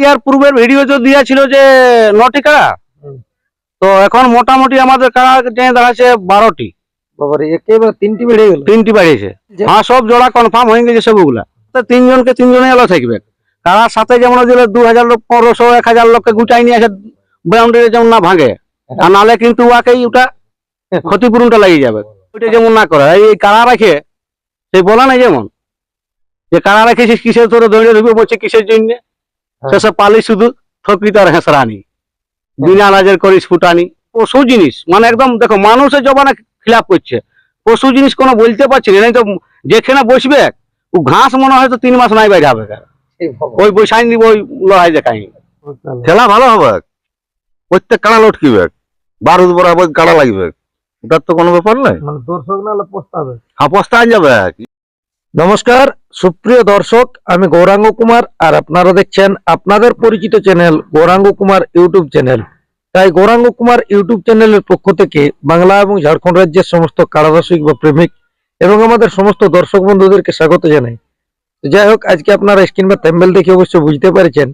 ইয়ার পূর্বের ভিডিও তো দিয়েছিল যে নটি কাড়া তো এখন মোটামুটি আমাদের কাড়া দাঁড়াচ্ছে বারোটি। বাবারে একেবারে তিনটি বেড়ে গেল। তিনটি বাড়িয়েছে। হ্যাঁ সব জোড়া কনফার্ম হয়ে গেছে সবগুলা। তো তিনজনকে তিনজনে এলো থাকবে। কারার সাথে যেমন দিলে দু হাজার লোক পনেরোশো এক হাজার লোককে গুটাই নিয়ে আসে বাউন্ডারি যেমন না ভাঙে। আর নালে কিন্তু ওয়াকেই ওটা ক্ষতিপূরণটা লাগিয়ে যাবে। ওইটা যেমন না করে। এই কারা রাখে সেই বলা নাই যেমন। যে কারা রেখেছিস কিসের তোর দৌড়ে ঢুকে বলছে কিসের জন্য? সেসব পালি শুধু থকি তার হেসরানি বিনা আনাজের করিস ফুটানি। পশু জিনিস মানে একদম দেখো মানুষের জবানে খিলাপ করছে। পশু জিনিস কোনো বলতে পারছি না তো যেখানে বসবে ও ঘাস মনে হয় তো তিন মাস নাই বাইরে হবে ওই বৈশাইন দিব ওই লড়াই দেখাই। খেলা ভালো হবে। প্রত্যেক কাড়া লটকিবে বারুদ বরাবর কাড়া লাগবে। ওটার তো কোনো ব্যাপার নাই। মানে দর্শক না হলে পস্তাবে হাফস্তা যাবে। নমস্কার, সুপ্রিয় দর্শক, আমি গৌরাঙ্গ কুমার আর আপনারা দেখছেন আপনাদের পরিচিত channel Gouranga Kumar YouTube channel. তাই গৌরাঙ্গ কুমার ইউটিউব চ্যানেলের পক্ষ থেকে বাংলা এবং ঝাড়খণ্ড রাজ্যের সমস্ত কারারসিক বা প্রেমিক এবং আমাদের সমস্ত দর্শক বন্ধুদেরকে স্বাগত জানাই। যাই হোক, আজকে আপনারা স্ক্রিন বা থ্যাম্বেল দেখে অবশ্য বুঝতে পেরেছেন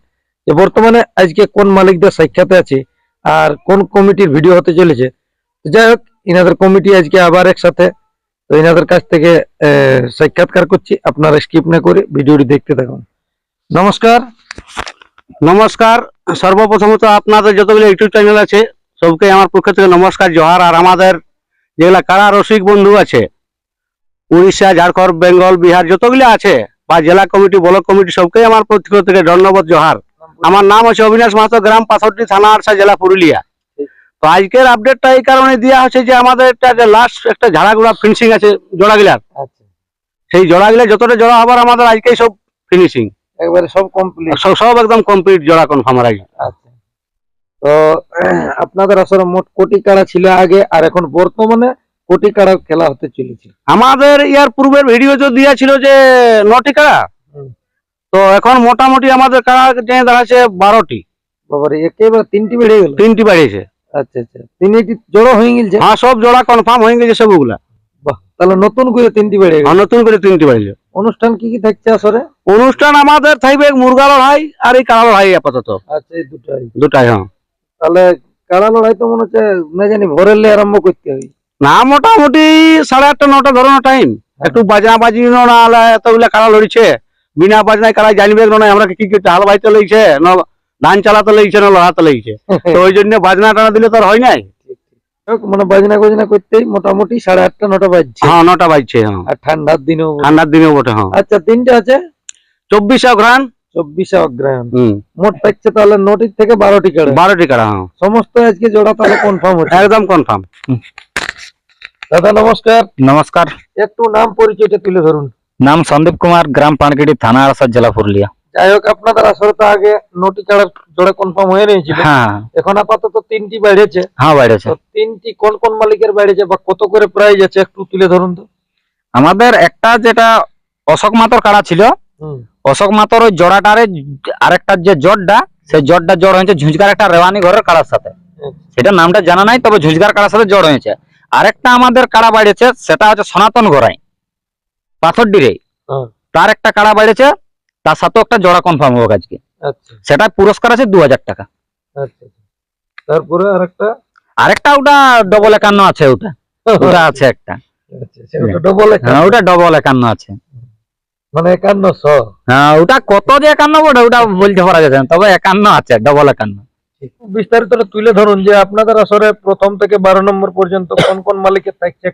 যে বর্তমানে আজকে কোন মালিকদের সাক্ষাতে আছে আর কোন কমিটির ভিডিও হতে চলেছে। যাই হোক, ইনাদের কমিটি আজকে আবার একসাথে তো এনাদের কাছ থেকে সাক্ষাৎকার করছি। আপনারা স্কিপ না করে ভিডিওটি দেখতে থাকুন। নমস্কার। নমস্কার। সর্বপ্রথমত আপনাদের যতগুলো ইউটিউব চ্যানেল আছে, সবকে আমার পক্ষ থেকে নমস্কার, জোহার। আর আমাদের যেগুলা কারা রসিক বন্ধু আছে, উড়িষ্যা, ঝাড়খণ্ড, বেঙ্গল, বিহার, যতগুলো আছে, বা জেলা কমিটি, ব্লক কমিটি, সবকে আমার পক্ষ থেকে ধন্যবাদ, জোহার। আমার নাম আছে অবিনাশ মাহাতো, গ্রাম পাথরটি থানা আরসা জেলা পুরুলিয়া। তো আজকের আপডেটটা এই কারণে দেওয়া হচ্ছে যে আমাদের একটা যে লাস্ট একটা ঝাড়াগুড়া ফিনিশিং আছে জোড়াগুলার। আচ্ছা। সেই জোড়াগুলা যতটা জোড়া হবার আমাদের আজকেই সব ফিনিশিং একবারে সব কমপ্লিট সব একদম কমপ্লিট জোড়া কনফার্ম আজকে। আচ্ছা। তো আপনাদের আসলে মোট কোটি কাড়া ছিল আগে আর এখন বর্তমানে কোটি কাড়া খেলা হতে চলেছে। আমাদের ইয়ার পূর্বের ভিডিও তো দিয়েছিল যে নটি কাড়া তো এখন মোটামুটি আমাদের কাড়া টেনে দাঁড়াচ্ছে বারোটি। বাবারে একেবারে তিনটি বেড়ে গেল। তিনটি বাড়িয়েছে। আচ্ছা আচ্ছা। তিনটি জড়ো হয়ে গেছে হ্যাঁ সব জোড়া কনফার্ম হয়ে গেছে সবগুলা। বাহ তাহলে নতুন করে তিনটি বেড়ে গেল আর নতুন করে তিনটি অনুষ্ঠান কি কি থাকছে আসরে? অনুষ্ঠান আমাদের থাকবে মুরগা লড়াই আর এই কাড়া লড়াই আপাতত। আচ্ছা এই দুটাই। দুটাই হ্যাঁ। তাহলে কাড়া লড়াই তো মনে হচ্ছে না জানি ভোরের লে আরম্ভ করতে হবে। না মোটামুটি সাড়ে আটটা নটা ধরনের টাইম একটু বাজনা বাজি না এতগুলা কাড়া লড়িছে। বিনা বাজনায় কাড়া জানবে না আমরা কি কি হাল বাইতে লইছে না ধান চালাতে লইছে না লড়াতে লইছে তো ওই জন্য বাজনা টানা দিলে তো আর হয় নাই? মানে বাজনা গজনা করতেই মোটামুটি সাড়ে আটটা নটা বাজছে। হ্যাঁ নটা বাজছে হ্যাঁ। আর ঠান্ডার দিনেও ঠান্ডার দিনেও বটে হ্যাঁ। আচ্ছা তিনটে আছে? চব্বিশে অগ্রায়ণ মোট থাকছে তাহলে নটি থেকে বারোটি কাড়া। বারোটি কাড়া হ্যাঁ। সমস্ত আজকে জোড়া তাহলে কনফার্ম হচ্ছে। একদম কনফার্ম দাদা নমস্কার। নমস্কার। একটু নাম পরিচয়টা তুলে ধরুন। নাম সন্দীপ কুমার গ্রাম পানকিটি থানা আরসাদ জেলা পুরুলিয়া। যাই হোক আপনাদের আসলে তো আগে নটি কাড়ার জোড়া কনফার্ম হয়ে নিয়েছিল। হ্যাঁ। এখন আপাতত তিনটি বেড়েছে। হ্যাঁ বাইরেছে তিনটি কোন কোন মালিকের বেড়েছে বা কত করে প্রাইস আছে একটু তুলে ধরুন তো। আমাদের একটা যেটা অশোক মাতর কাড়া ছিল অশোক মাতর ওই জোড়াটারে আরেকটা যে জটটা সেই জটটা জড় হয়েছে ঝুঁঝকার একটা রেওয়ানি ঘরের কাড়ার সাথে। সেটা নামটা জানা নাই তবে ঝুঁঝকার কাড়ার সাথে জড় হয়েছে। আরেকটা আমাদের কাড়া বাড়িয়েছে সেটা হচ্ছে সনাতন ঘোড়াই পাথর ডিরে হ্যাঁ। তার একটা কাড়া বাড়িয়েছে তার সাথেও একটা জোড়া কনফার্ম হোক আজকে। আচ্ছা। সেটা পুরস্কার আছে দু হাজার টাকা। আচ্ছা আচ্ছা। তারপরে আরেকটা? আরেকটা ওটা ডবল একান্ন আছে ওটা। ওটা আছে একটা। হ্যাঁ ওটা ডবল একান্ন আছে। মানে একান্নশো হ্যাঁ ওটা কত যে একান্ন বটে ওটা বলতে পারা যাচ্ছে না তবে একান্ন আছে ডবল একান্ন। বিস্তারিত তুলে ধরুন যে আপনাদের আসরে প্রথম থেকে বারো নম্বর পর্যন্ত কোন কোন মালিকের থাকছে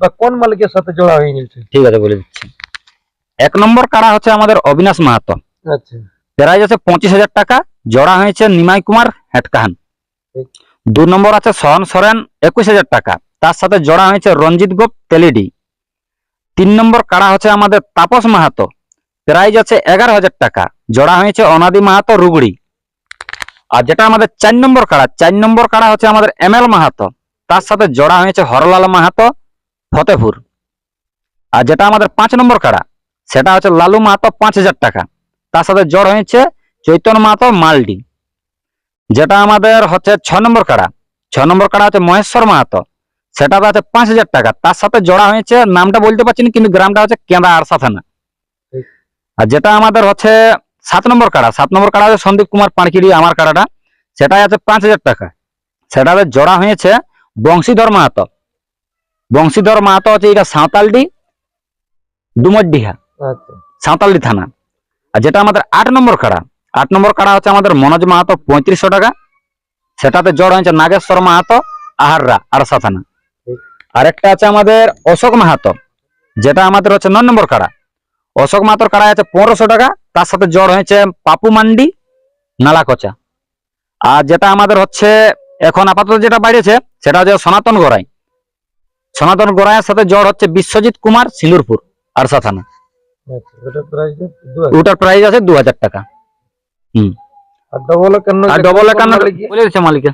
বা কোন মালিকের সাথে জোড়া হয়ে গেছে ঠিক আছে বলে দিচ্ছি। এক নম্বর কারা হচ্ছে আমাদের অবিনাশ মাহাতো। আচ্ছা। প্রাইজ আছে পঁচিশ হাজার টাকা জোড়া হয়েছে নিমাই কুমার হেটকাহান। দু নম্বর আছে সহন সরেন একুশ হাজার টাকা। তার সাথে জোড়া হয়েছে রঞ্জিত গোপ তেলিডি। তিন নম্বর কাড়া হচ্ছে আমাদের তাপস মাহাতো। প্রাইজ আছে এগারো হাজার টাকা জোড়া হয়েছে অনাদি মাহাতো রুগড়ি। আর যেটা আমাদের চার নম্বর কাড়া চার নম্বর কাড়া হচ্ছে আমাদের এম এল মাহাতো। তার সাথে জোড়া হয়েছে হরলাল মাহাতো ফতেপুর আর যেটা আমাদের পাঁচ নম্বর কাড়া সেটা হচ্ছে লালু মাহাতো পাঁচ হাজার টাকা। তার সাথে জড় হয়েছে চৈতন্য মাহাতো মালডি। যেটা আমাদের হচ্ছে ছ নম্বর কাড়া। ছ নম্বর কাড়া হচ্ছে মহেশ্বর মাহাতো। সেটা আছে পাঁচ হাজার টাকা। তার সাথে জড়া হয়েছে, নামটা বলতে পারছি না, কিন্তু গ্রামটা হচ্ছে কেঁদা আরসা থানা। ঠিক। আর যেটা আমাদের হচ্ছে সাত নম্বর কাড়া। সাত নম্বর কাড়া হচ্ছে সন্দীপ কুমার পাঁড়কিরি আমার কাড়াটা। সেটাই আছে পাঁচ হাজার টাকা। সেটাতে জোড়া হয়েছে বংশীধর মাহাতো। বংশীধর মাহাতো হচ্ছে এটা সাঁওতালডি, ডুমরডিহা। আচ্ছা। সাঁওতালডি থানা। আর যেটা আমাদের আট নম্বর কাড়া আট নম্বর কাড়া হচ্ছে আমাদের মনোজ মাহাতো পঁয়ত্রিশশো টাকা। সেটাতে জড় হয়েছে নাগেশ্বর মাহাতো, আহাররা, আরসা থানা। আরেকটা আছে আমাদের অশোক মাহাতো, যেটা আমাদের হচ্ছে নয় নম্বর কাড়া অশোক মাহাতোর কাড়া আছে পনেরোশো টাকা, তার সাথে জড় হয়েছে পাপু মান্ডি, নালাকোচা। আর যেটা আমাদের হচ্ছে এখন আপাতত যেটা বাইরেছে সেটা হচ্ছে সনাতন গোড়াই সনাতন গোড়াইয়ের সাথে জড় হচ্ছে বিশ্বজিৎ কুমার, সিলুরপুর, আরসা থানা। ওটার প্রাইস আছে দু হাজার টাকা আর ডবল আর ডবল একান্ন বলে দিচ্ছে মালিকে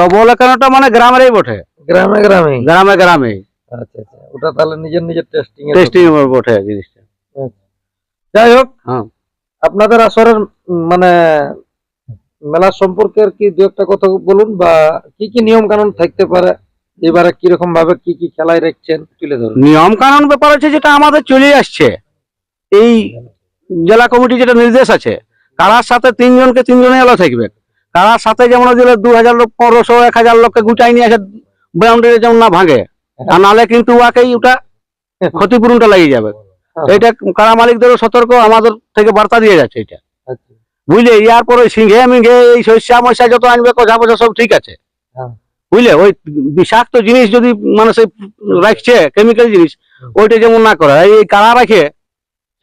ডবল একান্নটা মানে গ্রামেরই বটে। গ্রামে গ্রামে। গ্রামে গ্রামে। আচ্ছা আচ্ছা। ওটা তাহলে নিজের নিজের টেস্টিং টেস্টিং বটে জিনিসটা। যাই হোক হ্যাঁ। আপনাদের আসরের মানে মেলা সম্পর্কে আর কি দু একটা কথা বলুন বা কি কি নিয়ম কানুন থাকতে পারে? এবারে কীরকম ভাবে কি কি খেলায় রাখছেন তুলে ধরুন। নিয়ম কানুন ব্যাপার আছে যেটা আমাদের চলে আসছে। এই জেলা কমিটি যেটা নির্দেশ আছে কারার সাথে তিনজনকে তিনজনে এলো থাকবে। কারার সাথে যেমন দিলে দু হাজার লোক পনেরোশো এক হাজার লোককে গুটাই নিয়ে আসে বাউন্ডারি যেমন না ভাঙে আর নালে কিন্তু উহাকেই ওটা ক্ষতিপূরণটা লাগিয়ে যাবে। এটা কারা মালিকদেরও সতর্ক আমাদের থেকে বার্তা দিয়ে যাচ্ছে এটা। আচ্ছা। বুঝলে ইয়ার পরে সিংহে মিংহে এই শস্যা মশা যত আনবে কথা পয়সা সব ঠিক আছে। হ্যাঁ। বুঝলে? ওই বিষাক্ত জিনিস যদি মানে সেই রাখছে কেমিক্যাল জিনিস ওইটা যেমন না করে এই কারা রাখে?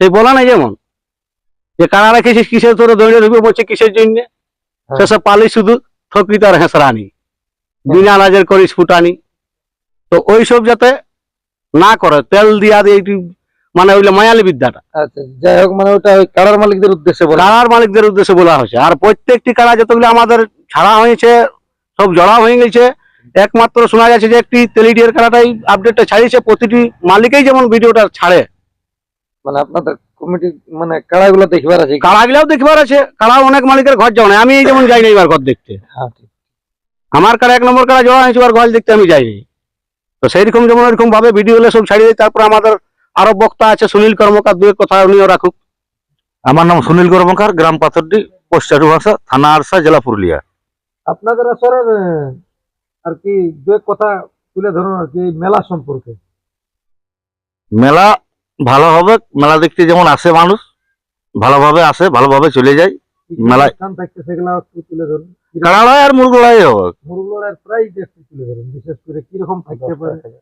সেই বলা নাই যেমন? যে কারা রাখেছিস কিসের তোর দৌড়ে ঢুকবে বলছে কিসের জন্য? সেসব পালি শুধু থকি তার হেসরানি বিনা রাজের করিস ফুটানি। তো ওইসব যাতে না করে তেল দিয়া দিয়ে মানে ওইগুলো মায়ালি বিদ্যাটা। আচ্ছা যাই হোক মানে ওটা ওই কারার মালিকদের উদ্দেশ্যে বলে। কারার মালিকদের উদ্দেশ্যে বলা হয়েছে। আর প্রত্যেকটি কারা যতগুলো আমাদের ছাড়া হয়েছে সব জড়া হয়ে গেছে একমাত্র শোনা যাচ্ছে যে একটি তেলিডিয়ার কারাটাই আপডেটটা ছাড়িয়েছে প্রতিটি মালিকেই যেমন ভিডিওটা ছাড়ে। মানে আপনাদের কমিটি মানে কারাগুলো দেখবার আছে কারাগুলাও দেখবার আছে কারা অনেক মালিকের ঘর যাও না আমি এই যেমন যাই না এবার ঘর দেখতে। হ্যাঁ আমার কারা এক নম্বর কারা জড়া হয়েছে এবার ঘর দেখতে আমি যাইনি। তো সেই রকম যেমন এরকম ভাবে ভিডিও হলে সব ছাড়িয়ে দেয় তারপর আমাদের আরও বক্তা আছে সুনীল কর্মকার দুয়ের কথা উনিও রাখুক। আমার নাম সুনীল কর্মকার গ্রাম পাথরডি পোস্ট ভাষা থানা আরসা জেলা পুরুলিয়া। আপনাদের আসরের আহ, আর কি দু এক কথা তুলে ধরুন আর কি মেলা সম্পর্কে। মেলা ভালো হবে মেলা দেখতে যেমন আসে মানুষ ভালোভাবে আসে ভালোভাবে চলে যায় মেলায়- সেগুলো একটু তুলে ধরুন। আর মুরগুলাই হবে। মুরগুলোর প্রাইস একটু তুলে ধরুন বিশেষ করে কীরকম থাকতে পারে?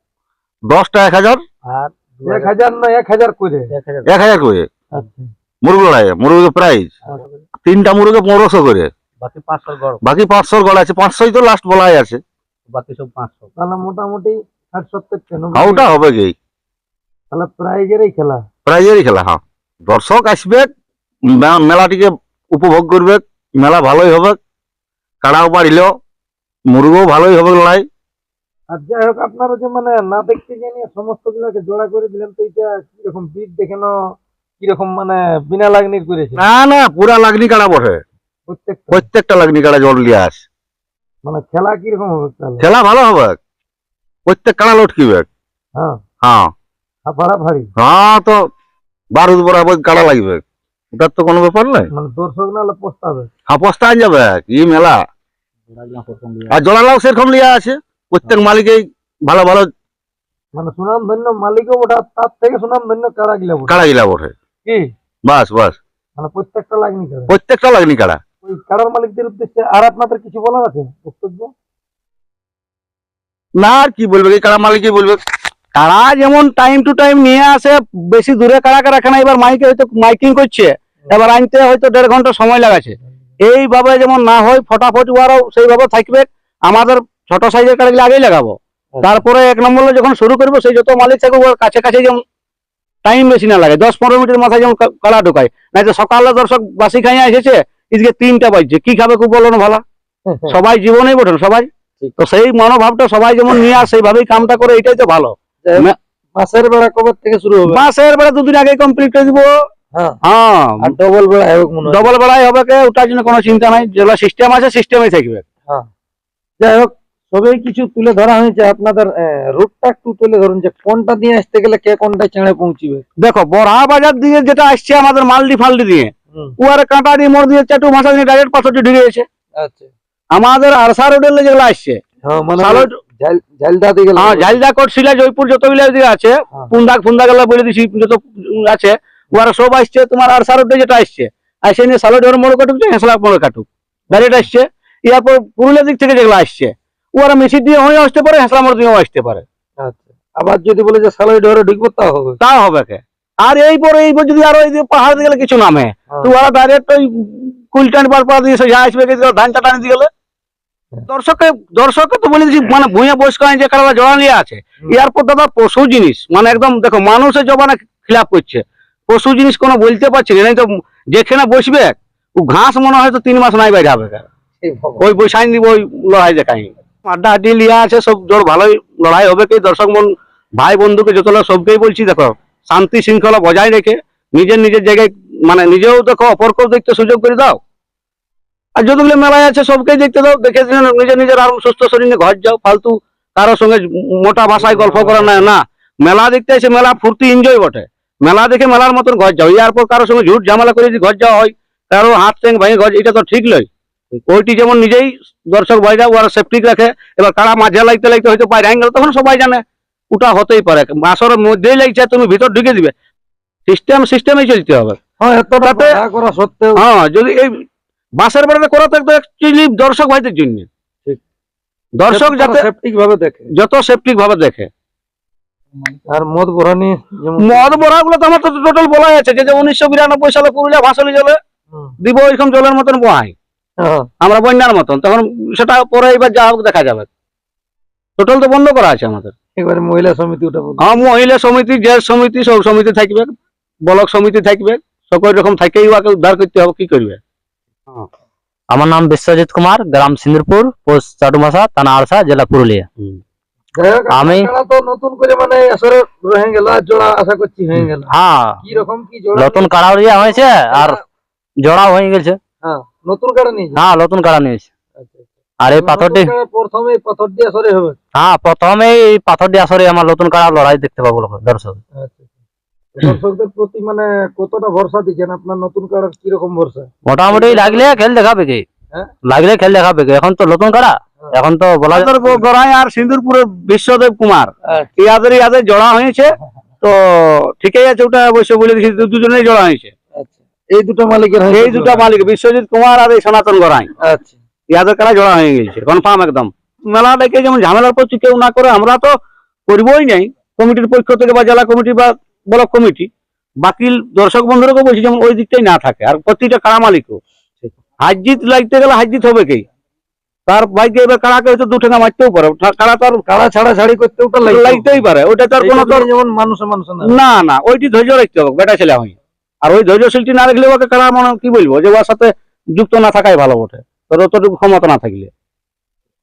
দশটা এক হাজার? আর এক হাজার। না এক হাজার করে। এক হাজার। করে। আচ্ছা। মুরগুলাই মুরগির প্রাইস আচ্ছা। তিনটা মুরগি পনেরোশো করে। বাকি পাঁচশো গড়। বাকি পাঁচশোর গড় আছে পাঁচশোই তো লাস্ট বলাই আছে। বাকি সব পাঁচশো। তাহলে মোটামুটি ষাট সত্তর হ্যাঁ ওটা হবে কি? তাহলে প্রাইজেরই খেলা। প্রাইজেরই খেলা হ্যাঁ। দর্শক আসবে মেলাটিকে উপভোগ করবে মেলা ভালোই হবে কাড়াও বাড়িল মুরগও ভালোই হবে লড়াই। আর যাই হোক আপনারা যে মানে না দেখতে জানিয়ে সমস্ত গুলাকে জোড়া করে দিলেন তো এটা কীরকম বিট দেখানো কীরকম মানে বিনা লাগনির করেছে? না না পুরা লাগনি কাড়া প্রত্যেক প্রত্যেকটা। লাগনি কাড়া জল লিয়ে আস। মানে খেলা কীরকম হবে তাহলে? খেলা ভালো হবে। প্রত্যেক কাড়া লটকিবে। হ্যাঁ? হ্যাঁ। ফাড়াফাড়ি হ্যাঁ তো বারুদ বরাবর কাড়া লাগবে। ওটার তো কোনো ব্যাপার নাই। মানে দর্শক নাহলে পোস্তাবে? হ্যাঁ পস্তান যাবে। কি মেলা? আর জলালাও সেরকম লিয়া আছে। প্রত্যেক মালিকেই ভালো ভালো মানে সুনাম ধন্য মালিকও ওটা তার থেকে সুনাম ধন্য কারা গিলা। কাড়া গিলা বটে? কি? বাস বাস। মানে প্রত্যেকটা লাগনি কারা? প্রত্যেকটা লাগনি কাড়া ওই মালিকদের উদ্দেশ্যে আর আপনাদের কিছু বলার আছে বক্তব্য? না আর কি বলবে? এই কাড়া মালিকই বলবে। কারা যেমন টাইম টু টাইম নিয়ে আসে বেশি দূরে কারা কারা এখানে এবার মাইকে হয়তো মাইকিং করছে। এবার আনতে হয়তো দেড় ঘণ্টা সময় লাগাছে এইভাবে যেমন না হয় ফটাফট ওয়ারও সেইভাবে থাকবে। আমাদের ছোট সাইজের কাড়াগুলো আগেই লাগাবো। তারপরে এক নম্বর যখন শুরু করব সেই যত মালিক থাকবে ওর কাছে কাছে যেমন টাইম বেশি না লাগে। দশ পনেরো মিনিটের মাথায় যেমন কাড়া ঢোকায়। না তো সকালে দর্শক বাসি খাইয়া এসেছে এদিকে তিনটা বাজছে। কি খাবে খুব বলো না ভালা? সবাই জীবনেই বটেন সবাই। তো সেই মনোভাবটা সবাই যেমন নিয়ে আসে সেইভাবেই কামটা করে এটাই তো ভালো। মাসের বেলা কবে থেকে শুরু হবে? মাসের বেলা দুদিন আগে কমপ্লিট করে দিব। হ্যাঁ। হ্যাঁ। ডবল বেলা হবে ডবল বেলায় হবে কে? ওটার জন্য কোনো চিন্তা নাই। যেগুলো সিস্টেম আছে সিস্টেমে থাকবে। যাই হোক সবই কিছু তুলে ধরা হয়েছে আপনাদের রুটটা একটু তুলে ধরুন যে কোনটা দিয়ে আসতে গেলে কে কোনটা চেঁড়ে পৌঁছিবে। দেখো বড়া বাজার দিয়ে যেটা আসছে আমাদের মালডি ফালডি দিয়ে। উয়ারে কাঁটারি মোড় দিয়ে চাটু ভাষা দিয়ে ডাইরেক্ট পাথরটি ঢুকে গেছে। আচ্ছা। আমাদের আরসা রোডের যেগুলো আসছে হ্যাঁ মানে ঝালদা হ্যাঁ ঝালদা কোট শিলা জয়পুর যতগুলো দিকে আছে হ্যাঁ। পুন্দাক ফুন্দা গেলা বলে দিছি যত আছে ওরা সব আসছে তোমার আরসা রোডে যেটা আসছে। আসে নিয়ে সালোটের মোড় কাটুক হেসলা মোড় কাটুক। ডাইরেক্ট আসছে এরপর পুরুলিয়া দিক থেকে যেগুলো আসছে ওরা মেশিন দিয়ে হয়ে আসতে পারে হেসলা মোড় দিয়েও আসতে পারে। আচ্ছা। আবার যদি বলে যে সালাই ডরে ঢুকবো তাও হবে। তাও হবে কে? আর এই পরে এই যদি আরও এই যে পাহাড় দিয়ে গেলে কিছু নামে হ্যাঁ। তো ওরা ডাইরেক্ট ওই কুলটান পারপা দিয়ে যা আসবে ধান চাটানি দিয়ে গেলে। দর্শককে দর্শককে তো বলে দিচ্ছি মানে ভুঁইয়া বয়স্ক আইন যে কারা জড়া নিয়ে আছে। এরপর দাদা পশু জিনিস মানে একদম দেখো মানুষের জবানে খিলাপ করছে। পশু জিনিস কোনো বলতে পারছি না তো যেখানে বসবে ও ঘাস মনে হয় তো তিন মাস নাই বাইরে হবে। ওই বৈশাইন দিব ওই লড়াই দেখাই। আড্ডা আড্ডি লিয়া আছে সব জোর ভালোই লড়াই হবে কি দর্শক মন ভাই বন্ধুকে যত সবকেই বলছি দেখো শান্তি শৃঙ্খলা বজায় রেখে নিজের নিজের জায়গায় মানে নিজেও দেখো অপরকেও দেখতে সুযোগ করে দাও। আর যতগুলো মেলায় আছে সবকেই দেখতে দাও, দেখে নিজের নিজের আরাম, সুস্থ শরীরে ঘর যাও, ফালতু কারোর সঙ্গে মোটা ভাষায় গল্প করা না না। মেলা দেখতে এসে মেলা ফুর্তি এনজয় বটে। মেলা দেখে মেলার মতন ঘর যাও। ইয়ার পর কারোর সঙ্গে ঝুট ঝামেলা করে যদি ঘর যাওয়া হয়, কারও হাত ট্যাং ভাঙে ঘর, এটা তো ঠিক নয়। ওইটি যেমন নিজেই দর্শক ভাইরা ওরা সেফটি রাখে। এবার কারা মাঝে লাগতে লাগতে হয়তো বাইরে গেল, তখন সবাই জানে। ওটা হতেই পারে। মাসরের মধ্যেই লাগছে তুমি ভিতর ঢুকে দিবে। সিস্টেম সিস্টেমেই চলতে হবে। হ্যাঁ হ্যাঁ যদি এই বাসের বেড়াতে করা থাকতো অ্যাকচুয়ালি দর্শক ভাইদের জন্য। দর্শক যাতে সেপটিক ভাবে দেখে। যত সেফটিক ভাবে দেখে। আর মদ ভরানি মদ বড়া গুলো তো আমার তো টোটাল বলাই আছে যে যে উনিশশো বিরানব্বই সালে পুরুলিয়া ভাসালি জলে দিব ওইরকম জলের মতন বহাই হ্যাঁ, আমরা বন্যার মতন। তখন সেটা পরে এবার যা হোক দেখা যাবে। টোটাল তো বন্ধ করা আছে আমাদের। এবারে মহিলা সমিতি ওটা। হ্যাঁ মহিলা সমিতি জেল সমিতি সব সমিতি থাকবে ব্লক সমিতি থাকবে সকল রকম থাকেই ওকে উদ্ধার করতে হবে কি করবে? আমার নাম বিশ্বজিৎ কুমার গ্রাম সিন্দুরপুর পোস্ট চাটুমাসা থানা আরসা জেলা পুরুলিয়া। আমি- তো নতুন করে মানে আসরে হয়ে গেল আর জোড়া আশা করছি হয়ে গেল। হ্যাঁ। কি রকম কি জোড়া নতুন কাড়াও দিয়া হয়েছে আর জোড়াও হয়ে গেছে। হ্যাঁ নতুন কাড়া নিয়েছে হ্যাঁ নতুন কাড়া নিয়েছে আচ্ছা, আচ্ছা। আর এই পাথরটি প্রথমে পাথর দিয়ে আসরে হবে। হ্যাঁ প্রথমে এই পাথরটি আসরে আমার নতুন কারা লড়াই দেখতে পাবো দর্শক। আচ্ছা, আচ্ছা। দর্শকদের প্রতি মানে কতটা ভরসা দিচ্ছেন? আপনার নতুন কাড়ার কি রকম ভরসা? মোটামুটি লাগলে খেল দেখাবে কি? হ্যাঁ? লাগলে খেল দেখাবে কি? এখন তো নতুন কাড়া এখন তো বলা গড়াই আর সিন্দুরপুরের বিশ্বদেব কুমার। আচ্ছা। ইয়াদের ইয়াদের জড়া হয়েছে। তো ঠিকই আছে ওটা অবশ্য বলে দিচ্ছি দু- দুজনেই জড়া হয়েছে। আচ্ছা। এই দুটো মালিকের এই দুটা মালিক বিশ্বজিৎ কুমার আর এই সনাতন গড়াই আচ্ছা। ইয়াদের কারা জড়া হয়ে গেছে? কনফার্ম একদম। মেলা দেখে যেমন ঝামেলার প্রতি কেউ না করে আমরা তো করবই নাই। কমিটির পক্ষ থেকে বা জেলা কমিটি বা ব্লক কমিটি বাকি দর্শক বন্ধুরাকে বলছি যেমন ওই দিকটাই না থাকে। আর প্রতিটা কারা মালিকও। হাজিত লাগতে গেলে হাজিত হবে কি? তার ভাইকে এবার কারাকে হয়তো দু টাকা মারতেও পারে। ঠা- কারা তো আর কাড়া ছাড়া ছাড়ি করতে লাগতেই পারে। ওটা তো আর কোনো তোর যেমন মানুষে মানুষে না। না ওইটি ধৈর্য রাখতে হবে বেটা ছেলে হয়। আর ওই ধৈর্যশীলটি না রাখলে ওকে কারা মনে কি বলব? যে ওর সাথে যুক্ত না থাকাই ভালো বটে। তোর অতটুকু ক্ষমতা না থাকলে।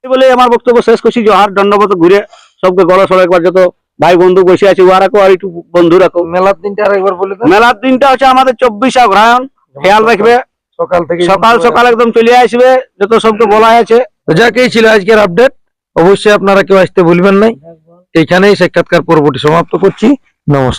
এই বলে আমার বক্তব্য শেষ করছি। জহার দণ্ডবত ঘুরে সবকে গড় সড় একবার। যত ভাই বন্ধু বসে আছে ওরাকেও আর একটু বন্ধু রাখো। মেলার দিনটা আরেকবার বলে মেলার দিনটা হচ্ছে আমাদের চব্বিশ অগ্রহায়ণ খেয়াল রাখবে। সকাল থেকে সকাল সকাল একদম চলে আসবে যত সবকে বলা আছে তো যাকেই ছিল আজকের আপডেট অবশ্যই আপনারা কেউ আসতে ভুলবেন নাই। এইখানেই সাক্ষাৎকার পর্বটি সমাপ্ত করছি। নমস্কার।